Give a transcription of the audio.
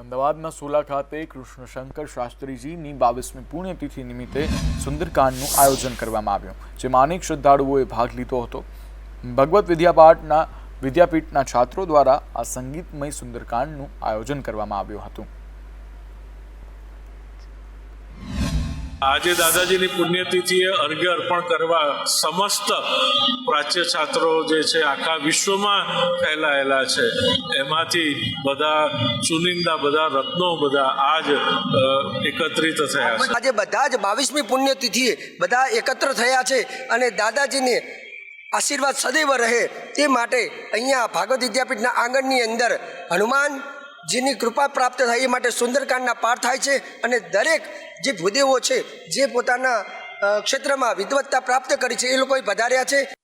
અમદાવાદના સોલા ખાતે કૃષ્ણશંકર શાસ્ત્રીજીની બાવીસમી પુણ્યતિથિ નિમિત્તે સુંદરકાંડનું આયોજન કરવામાં આવ્યું, જેમાં અનેક શ્રદ્ધાળુઓએ ભાગ લીધો હતો. ભગવત વિદ્યાપાઠના વિદ્યાપીઠના છાત્રો દ્વારા આ સંગીતમય સુંદરકાંડનું આયોજન કરવામાં આવ્યું હતું. આજે દાદાજીની પુણ્યતિથિએ અર્ઘ્ય અર્પણ કરવા સમસ્ત પ્રાચ્ય છાત્રો જે છે આખા વિશ્વમાં ફેલાયેલા છે. એમાંથી બધા ચુનિંદા, બધા રત્નો, બધા આજ એકત્રિત થયા છે. આજે બધા જ બાવીસમી પુણ્યતિથિએ બધા એકત્ર થયા છે અને દાદાજીને આશીર્વાદ સદૈવ રહે તે માટે અહીંયા ભાગવત વિદ્યાપીઠના આંગણની અંદર હનુમાનજીની કૃપા પ્રાપ્ત થાય એ માટે સુંદરકાંડના પાઠ થાય છે અને દરેક જે ભૂદેવો છે, જે પોતાના ક્ષેત્રમાં વિદવત્તા પ્રાપ્ત કરી છે, એ લોકોએ પધાર્યા છે.